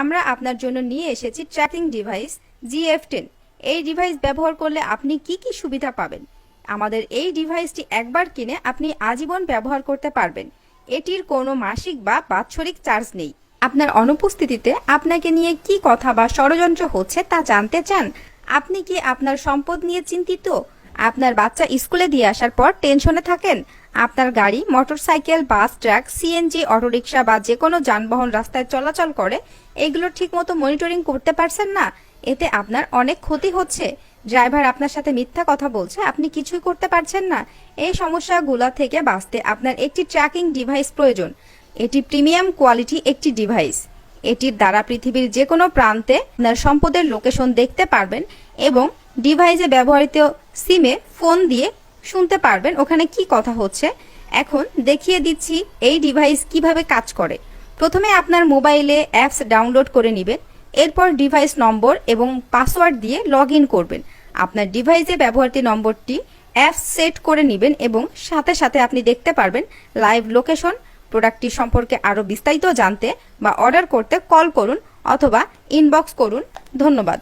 আমরা আপনার জন্য নিয়ে এসেছি tracking device G F ten এই ডিভাইস ব্যবহার করলে আপনি কি কি সুবিধা পাবেন? আমাদের এই ডিভাইসটি একবার কিনে আপনি আজীবন ব্যবহার করতে পারবেন। এটির কোনো মাসিক বা বাৎসরিক চার্জ নেই। আপনার অনুপস্থিতিতে আপনাকে নিয়ে কি কথা বা ষড়যন্ত্র হচ্ছে তা জানতে চান? আপনি কি আপনার সম্পদ নিয়ে চিন্তিত? আপনার বাচ্চা স্কুলে দিয়ে আসার পর টেনশনে থাকেন? আপনার গাড়ি, motorcycle, bus, truck C N G autorickshaw বা যে কোনো যানবাহন রাস্তায় চলাচল করে, এগুলো ঠিকমতো মনিটরিং করতে পারছেন না। এতে আপনার অনেক ক্ষতি হচ্ছে। ড্রাইভার আপনার সাথে মিথ্যা কথা বলছে, আপনি কিছুই করতে পারছেন না। এই সমস্যাগুলো থেকে বাঁচতে আপনার একটি ট্র্যাকিং ডিভাইস প্রয়োজন। এটি প্রিমিয়াম কোয়ালিটি একটি ডিভাইস। এটির দ্বারা পৃথিবীর যে কোনো প্রান্তে আপনার সম্পদের লোকেশন দেখতে পারবেন এবং ডিভাইসে ব্যবহৃত সিমে ফোন দিয়ে শুনতে পারবেন ওখানে কি কথা হচ্ছে। এখন দেখিয়ে দিচ্ছি এই ডিভাইস কীভাবে কাজ করে। প্রথমে আপনার মোবাইলে অ্যাপস ডাউনলোড করে নেবেন, এরপর ডিভাইস নম্বর এবং পাসওয়ার্ড দিয়ে লগ করবেন। আপনার ডিভাইসে ব্যবহারটি নম্বরটি অ্যাপস সেট করে নেবেন এবং সাথে সাথে আপনি দেখতে পারবেন লাইভ লোকেশন প্রোডাক্টটি সম্পর্কে আরও বিস্তারিত জানতে বা অর্ডার করতে কল করুন অথবা ইনবক্স করুন। ধন্যবাদ।